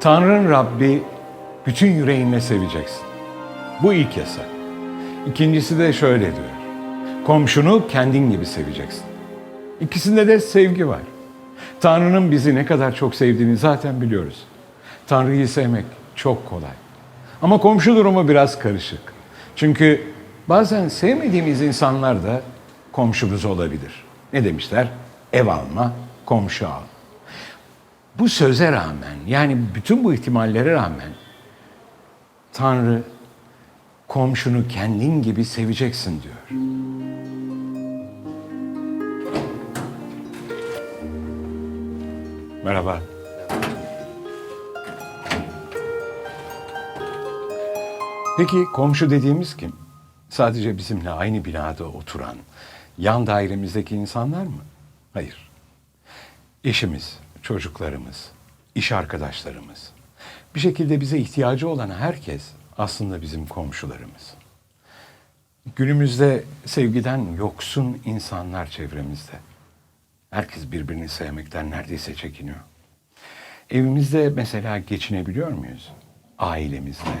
Tanrı'nın Rabbi bütün yüreğinle seveceksin. Bu ilk yasak. İkincisi de şöyle diyor. Komşunu kendin gibi seveceksin. İkisinde de sevgi var. Tanrı'nın bizi ne kadar çok sevdiğini zaten biliyoruz. Tanrı'yı sevmek çok kolay. Ama komşu durumu biraz karışık. Çünkü bazen sevmediğimiz insanlar da komşumuz olabilir. Ne demişler? Ev alma, komşu al. Bu söze rağmen yani bütün bu ihtimallere rağmen Tanrı komşunu kendin gibi seveceksin diyor. Merhaba. Peki komşu dediğimiz kim? Sadece bizimle aynı binada oturan, yan dairemizdeki insanlar mı? Hayır. Eşimiz, çocuklarımız, iş arkadaşlarımız. Bir şekilde bize ihtiyacı olan herkes aslında bizim komşularımız. Günümüzde sevgiden yoksun insanlar çevremizde. Herkes birbirini sevmekten neredeyse çekiniyor. Evimizde mesela geçinebiliyor muyuz? Ailemizle,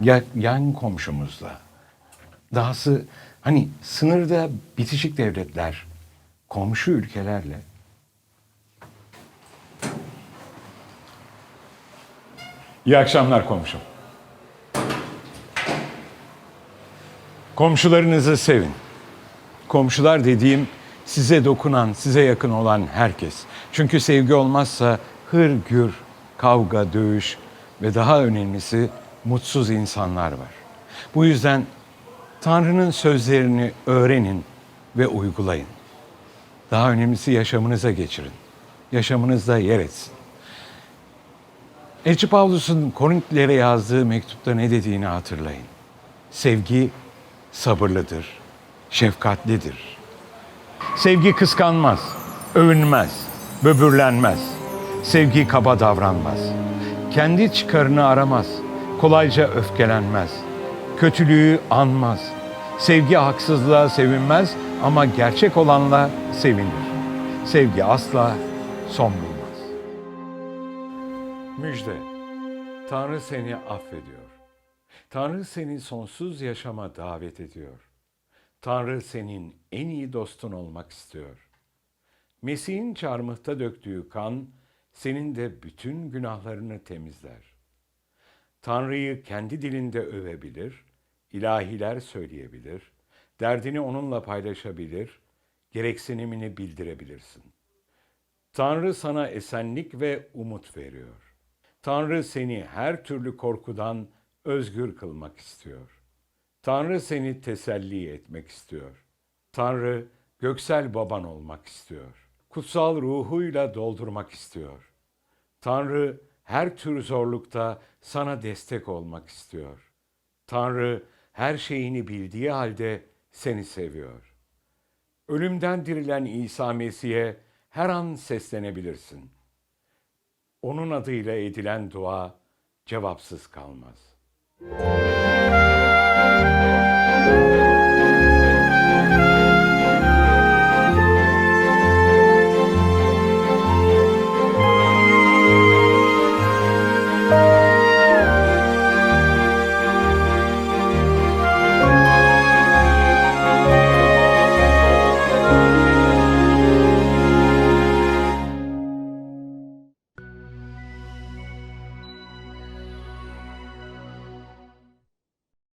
ya, yan komşumuzla. Dahası hani sınırda bitişik devletler, komşu ülkelerle İyi akşamlar komşum. Komşularınızı sevin. Komşular dediğim size dokunan, size yakın olan herkes. Çünkü sevgi olmazsa hır gür, kavga, dövüş ve daha önemlisi mutsuz insanlar var. Bu yüzden Tanrı'nın sözlerini öğrenin ve uygulayın. Daha önemlisi yaşamınıza geçirin. Yaşamınızda yer etsin. Elçi Pavlus'un Korintlilere yazdığı mektupta ne dediğini hatırlayın. Sevgi sabırlıdır, şefkatlidir. Sevgi kıskanmaz, övünmez, böbürlenmez. Sevgi kaba davranmaz. Kendi çıkarını aramaz, kolayca öfkelenmez. Kötülüğü anmaz. Sevgi haksızlığa sevinmez ama gerçek olanla sevinir. Sevgi asla son bulmaz. Müjde. Tanrı seni affediyor. Tanrı seni sonsuz yaşama davet ediyor. Tanrı senin en iyi dostun olmak istiyor. Mesih'in çarmıhta döktüğü kan senin de bütün günahlarını temizler. Tanrı'yı kendi dilinde övebilir, ilahiler söyleyebilir, derdini onunla paylaşabilir, gereksinimini bildirebilirsin. Tanrı sana esenlik ve umut veriyor. Tanrı seni her türlü korkudan özgür kılmak istiyor. Tanrı seni teselli etmek istiyor. Tanrı göksel baban olmak istiyor. Kutsal ruhuyla doldurmak istiyor. Tanrı her tür zorlukta sana destek olmak istiyor. Tanrı her şeyini bildiği halde seni seviyor. Ölümden dirilen İsa Mesih'e her an seslenebilirsin onun adıyla edilen dua cevapsız kalmaz. Müzik